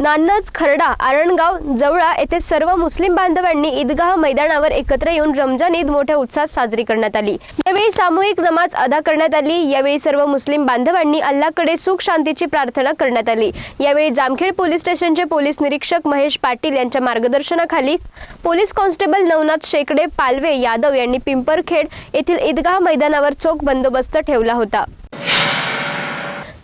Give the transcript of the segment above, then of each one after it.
नान्नज खरडा आरणगाव जवळा येथे सर्व मुस्लिम बांधवांनी ईदगाह मैदानावर एकत्र येऊन रमजान ईद मोठ्या उत्साहात साजरी करण्यात आली. यावेळी सामूहिक नमाज अदा करण्यात आली. यावेळी सर्व मुस्लिम बांधवांनी अल्लाकडे सुख शांतीची प्रार्थना करण्यात आली. यावेळी जामखेड पोलीस स्टेशनचे पोलीस निरीक्षक महेश पाटील यांच्या मार्गदर्शनाखाली पोलीस कॉन्स्टेबल नवनाथ शेकडे पालवे यादव यांनी पिंपरखेड येथील ईदगाह मैदानावर चोख बंदोबस्त ठेवला होता.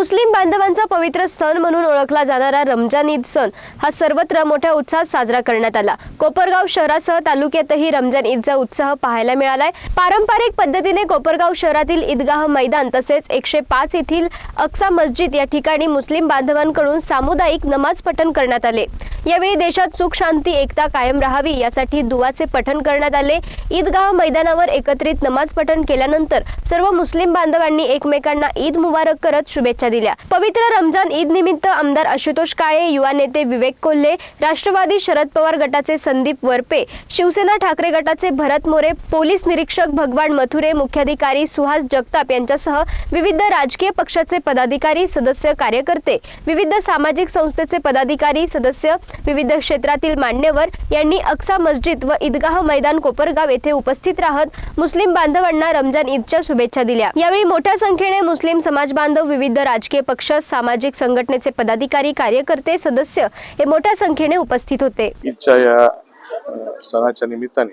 मुस्लिम बांधवांचा पवित्र सण म्हणून ओळखला जाणारा रमजान ईद सण हा सर्वत्र मोठ्या उत्साहात साजरा करण्यात आला. कोपरगाव शहरासह तालुक्यातही रमजान ईदचा उत्साह पाहायला मिळालाय. पारंपरिक पद्धतीने कोपरगाव शहरातील ईदगाह मैदान तसेच एकशे पाच येथील अक्सा मस्जिद या ठिकाणी मुस्लिम बांधवांकडून सामुदायिक नमाज पठण करण्यात आले. यावेळी देशात सुख शांती एकता कायम राहावी यासाठी दुवाचे पठण करण्यात आले. ईदगाह मैदानावर एकत्रित नमाज पठण केल्यानंतर सर्व मुस्लिम बांधवांनी एकमेकांना ईद मुबारक करत शुभेच्छा दिल्या. पवित्र रमजान ईद निमित्त आमदार आशुतोष काळे युवा नेते विवेक कोल्हे राष्ट्रवादी शरद पवार गटाचे संदीप वरपे शिवसेना ठाकरे गटाचे भरत मोरे पोलीस निरीक्षक भगवान मथुरे मुख्याधिकारी सुहास जगताप यांच्यासह विविध राजकीय पक्षाचे पदाधिकारी सदस्य कार्यकर्ते विविध सामाजिक संस्थेचे पदाधिकारी सदस्य विविध क्षेत्रातील मान्यवर यांनी अक्सा मस्जिद व ईदगाह मैदान कोपरगाव येथे उपस्थित राहत मुस्लिम बांधवांना रमजान ईदच्या शुभेच्छा दिल्या. यावेळी मोठ्या संख्येने मुस्लिम समाज बांधव विविध राजकीय पक्ष सामाजिक संघटनेचे पदाधिकारी कार्यकर्ते सदस्य हे मोठ्या संख्येने उपस्थित होते. ईदच्या या सणाच्या निमित्ताने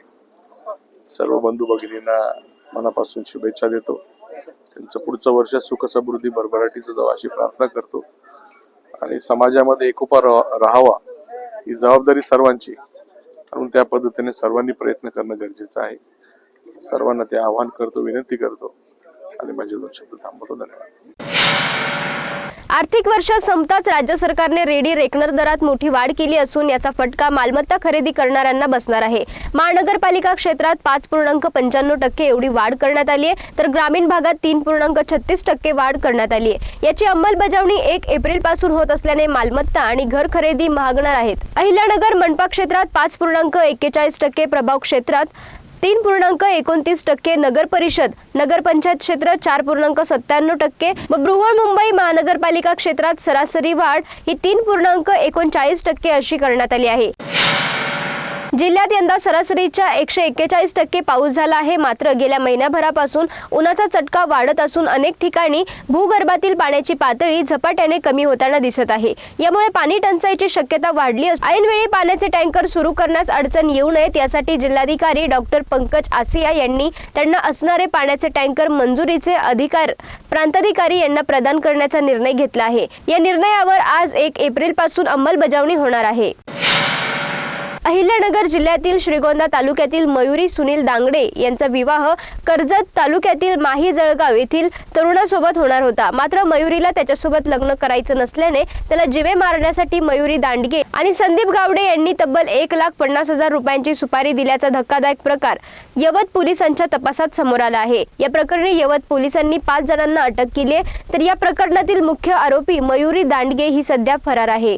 सर्व बंधू भगिनींना मनापासून शुभेच्छा देतो. त्यांचं पुढचं वर्ष सुख समृद्धी भरभराटीचं जावं अशी प्रार्थना करतो. आणि समाजामध्ये एकोपा राहावा ही जबाबदारी सर्वांची. म्हणून त्या पद्धतीने सर्वांनी प्रयत्न करणं गरजेचं आहे. सर्वांना ते आवाहन करतो विनंती करतो. आणि माझे दोन शब्द थांबवतो. धन्यवाद. आर्थिक वर्ष संपताच राज्य सरकारने रेडी रेकनर दरात मोठी वाढ केली असून याचा फटका मालमत्ता खरेदी करणाऱ्यांना बसणार आहे. महानगरपालिका क्षेत्रात पाच पूर्णांक पंच्याण्णव टक्के एवढी वाढ करण्यात आली आहे तर ग्रामीण भागात तीन पूर्णांक छत्तीस टक्के वाढ करण्यात आली आहे. याची अंमलबजावणी एक एप्रिलपासून होत असल्याने मालमत्ता आणि घर खरेदी महागणार आहेत. अहिल्यानगर मनपा क्षेत्रात पाच पूर्णांक एक्केचाळीस टक्के प्रभाव क्षेत्रात तीन पूर्णांक एकोणतीस टक्के नगर परिषद नगरपंचायत क्षेत्र चार पूर्णांक सत्त्याण्णव टक्के. व मुंबई महानगरपालिका क्षेत्रात सरासरी वाढ ही तीन पूर्णांक एकोणचाळीस टक्के अशी करण्यात आली आहे. जिल्ह्यात यंदा सरासरीच्या एकशे एक्केचाळीस टक्के पाऊस झाला आहे. मात्र गेल्या महिन्याभरापासून उन्हाचा चटका वाढत असून अनेक ठिकाणी भूगर्भातील पाण्याची पातळी झपाट्याने कमी होताना दिसत आहे. यामुळे पाणी टंचाईची शक्यता वाढली असून ऐनवेळी पाण्याचे टँकर सुरू करण्यास अडचण येऊ नयेत. यासाठी जिल्हाधिकारी डॉक्टर पंकज आसिया यांनी त्यांना असणारे पाण्याचे टँकर मंजुरीचे अधिकार प्रांताधिकारी यांना प्रदान करण्याचा निर्णय घेतला आहे. या निर्णयावर आज एक एप्रिलपासून अंमलबजावणी होणार आहे. अहिल्यानगर जिल्ह्यातील श्रीगोंदा तालुक्यातील मयुरी सुनील दांगडे यांचा विवाह कर्जत तालुक्यातील माही जळगाव येथील तरुणासोबत होणार होता. मात्र मयुरीला त्याच्यासोबत लग्न करायचं नसल्याने त्याला जिवे मारण्यासाठी मयुरी दांडगे आणि संदीप गावडे यांनी तब्बल एक लाख पन्नास हजार रुपयांची सुपारी दिल्याचा धक्कादायक प्रकार यवत पोलिसांच्या तपासात समोर आला आहे. या प्रकरणी यवत पोलिसांनी पाच जणांना अटक केली आहे. तर या प्रकरणातील मुख्य आरोपी मयुरी दांडगे ही सध्या फरार आहे.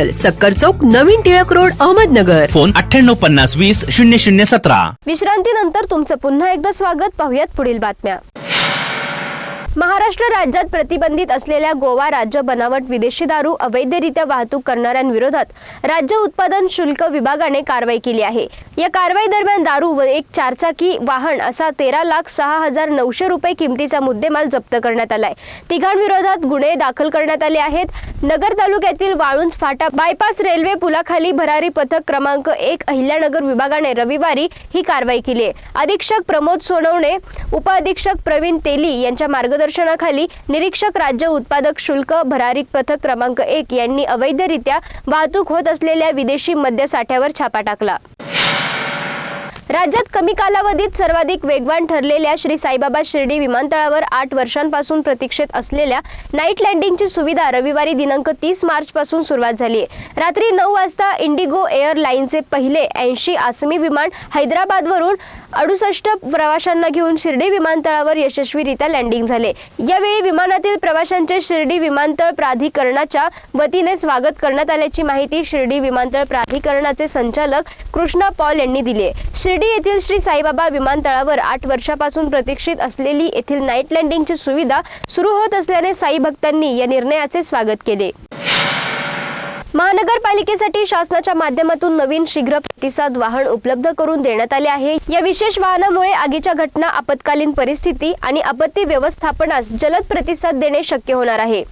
सक्कर चौक नवीन टिळक रोड अहमदनगर. फोन अठ्ठ्याण्णव पन्नास वीस शून्य शून्य सतरा. विश्रांतीनंतर तुमचं पुन्हा एकदा स्वागत. पाहुयात पुढील बातम्या. महाराष्ट्र राज्यात प्रतिबंधित असलेल्या गोवा राज्य बनावट विदेशी दारू अवैधरित्या वाहतूक करणाऱ्यांविरोधात राज्य उत्पादन शुल्क विभागाने कारवाई केली आहे. या कारवाई दरम्यान दारू व एक चारचाकी वाहन असा तेरा लाख सहा हजार नऊशे रुपये किमतीचा मुद्देमाल जप्त करण्यात आलाय. तिघांविरोधात गुन्हे दाखल करण्यात आले आहेत. नगर तालुक्यातील वाळुंज फाटा बायपास रेल्वे पुलाखाली भरारी पथक क्रमांक एक अहिल्यानगर विभागाने रविवारी ही कारवाई केली आहे. अधीक्षक प्रमोद सोनवणे उपअधीक्षक प्रवीण तेली यांच्या मार्गदर्शनाखाली निरीक्षक राज्य उत्पादक शुल्क भरारी पथक क्रमांक एक यांनी अवैधरित्या वाहतूक होत असलेल्या विदेशी मद्य साठ्यावर छापा टाकला. राज्यात कमी कालावधीत सर्वाधिक वेगवान ठरलेल्या श्री साईबाबा शिर्डी विमानतळावर आठ वर्षांपासून प्रतीक्षेत असलेल्या नाईट लँडिंगची सुविधा रविवारी दिनांक तीस मार्चपासून सुरुवात झाली आहे. रात्री नऊ वाजता इंडिगो एअरलाईनचे पहिले ऐंशी आसमी विमान हैदराबादवरून अडुसष्ट प्रवाशांना घेऊन शिर्डी विमानतळावर यशस्वीरित्या लँडिंग झाले. यावेळी विमानातील प्रवाशांचे शिर्डी विमानतळ प्राधिकरणाच्या वतीने स्वागत करण्यात आल्याची माहिती शिर्डी विमानतळ प्राधिकरणाचे संचालक कृष्णा पॉल यांनी दिली शिर्डी शिर्डी येथील श्री साईबाबा विमानतळावर आठ वर्षापासून प्रतीक्षित असलेली येथील नाईट लँडिंगची सुविधा सुरू होत असल्याने साई भक्तांनी या निर्णयाचे स्वागत केले. महानगरपालिकेसाठी शासनाच्या माध्यमातून नवीन शीघ्र प्रतिसाद वाहन उपलब्ध करून देण्यात आले आहे. या विशेष वाहनामुळे आगीच्या घटना आपत्कालीन परिस्थिती आणि आपत्ती व्यवस्थापनास जलद प्रतिसाद देणे शक्य होणार आहे.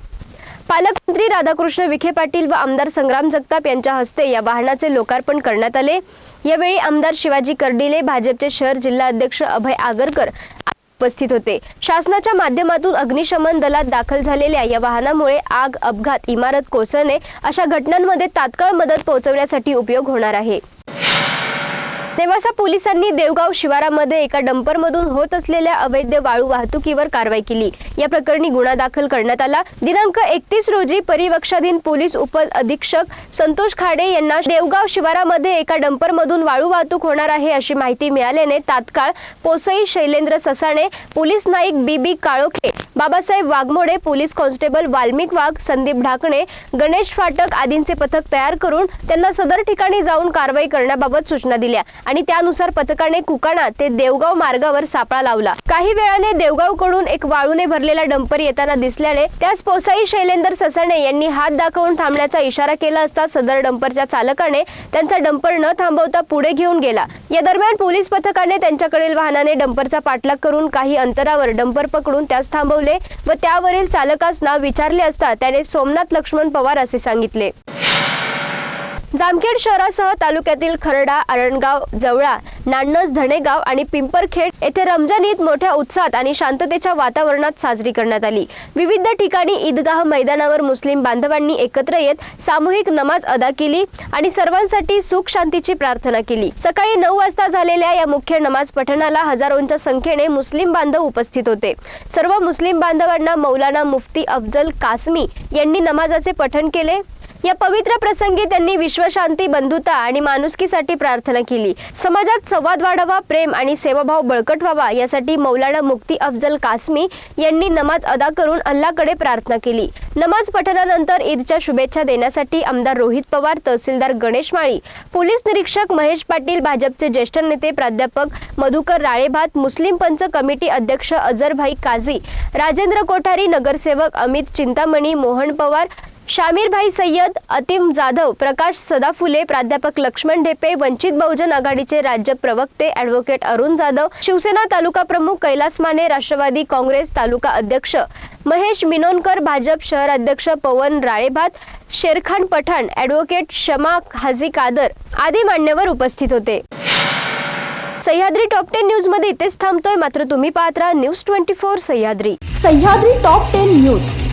पालकमंत्री राधाकृष्ण विखे पाटील व आमदार संग्राम जगताप यांच्या हस्ते या वाहनाचे लोकार्पण करण्यात आले. यावेळी आमदार शिवाजी कर्डिले भाजपचे शहर जिल्हा अध्यक्ष अभय आगरकर उपस्थित होते. शासनाच्या माध्यमातून अग्निशमन दलात दाखल झालेल्या या वाहनामुळे आग अपघात इमारत कोसळणे अशा घटनांमध्ये तात्काळ मदत पोहोचवण्यासाठी उपयोग होणार आहे. नेवासा पोलिसांनी देवगाव शिवारामध्ये एका डंपरमधून होत असलेल्या अवैध वाळू वाहतुकीवर कारवाई केली. या प्रकरणी गुन्हा दाखल करण्यात आला. दिनांक एकतीस रोजी परिवक्षाधीन पोलीस उप अधीक्षक संतोष खाडे यांना देवगाव शिवारामध्ये एका डंपरमधून वाळू वाहतूक होणार आहे अशी माहिती मिळाल्याने तात्काळ पोसई Shailendra Sasane police Naik B B Kalokhe Babasaheb Waghmode police constable Valmik Wagh Sandeep Dhakane Ganesh Phatak आदींचे पथक तयार करून त्यांना सदर ठिकाणी जाऊन कारवाई करण्याबाबत सूचना दिल्या. आणि त्यानुसार पथकाने कुकाणा ते देवगाव मार्गावर सापळा लावला. काही वेळाने देवगावकडून एक वाळूने भरलेला डंपर येताना दिसल्याने त्यास पोसाई शैलेंदर ससाणे यांनी हात दाखवून थांबण्याचा इशारा केला असता सदर डंपरच्या चालकाने त्यांचा डंपर न थांबवता पुढे घेऊन गेला. या दरम्यान पोलीस पथकाने त्यांच्याकडील वाहनाने डंपरचा पाठलाग करून काही अंतरावर डंपर पकडून त्यास थांबवले व त्यावरील चालकास नाव विचारले असता त्याने सोमनाथ लक्ष्मण पवार असे सांगितले. जामखेड शहरासह तालुक्यातील खरडा आरणगाव जवळा नान्नस धणेगाव आणि पिंपरखेड येथे रमजान ईद मोठ्या उत्साहात आणि शांततेच्या वातावरणात साजरी करण्यात आली. विविध ठिकाणी ईदगाह मैदानावर मुस्लिम बांधवांनी एकत्र येत सामूहिक नमाज अदा केली आणि सर्वांसाठी सुख शांतीची प्रार्थना केली. सकाळी नऊ वाजता झालेल्या या मुख्य नमाज पठणाला हजारोंच्या संख्येने मुस्लिम बांधव उपस्थित होते. सर्व मुस्लिम बांधवांना मौलाना मुफ्ती अफजल कासमी यांनी नमाजाचे पठण केले. या पवित्र प्रसंगी त्यांनी विश्वशांती बंधुता आणि माणुसकीसाठी प्रार्थना केली. समाजात संवाद वाढावा प्रेम आणि सेवाभाव बळकट व्हावा यासाठी मौलाना मुक्ती अफजल कासमी यांनी नमाज अदा करून अल्लाकडे प्रार्थना केली. नमाज पठणानंतर ईदच्या शुभेच्छा देण्यासाठी आमदार रोहित पवार तहसीलदार गणेश माळी पोलीस निरीक्षक महेश पाटील भाजपचे ज्येष्ठ नेते प्राध्यापक मधुकर राळेभात मुस्लिम पंच कमिटी अध्यक्ष अजरभाई काझी राजेंद्र कोठारी नगरसेवक अमित चिंतामणी मोहन पवार शामीरभाई सय्यद अतिम जाधव प्रकाश सदाफुले प्राध्यापक लक्ष्मण ढेपे वंचित बहुजन आघाडीचे राज्य प्रवक्ते ॲडव्होकेट अरुण जाधव शिवसेना तालुका प्रमुख कैलास माने राष्ट्रवादी काँग्रेस तालुका अध्यक्ष महेश मिनोनकर भाजप शहर अध्यक्ष पवन राळेभात शेरखान पठाण ॲडव्होकेट शमा हाजी कादर आदी मान्यवर उपस्थित होते. सह्याद्री टॉप टेन न्यूजमध्ये इथेच थांबतोय. मात्र तुम्ही पाहत राहा news twenty four Sahyadri. Sahyadri top ten news.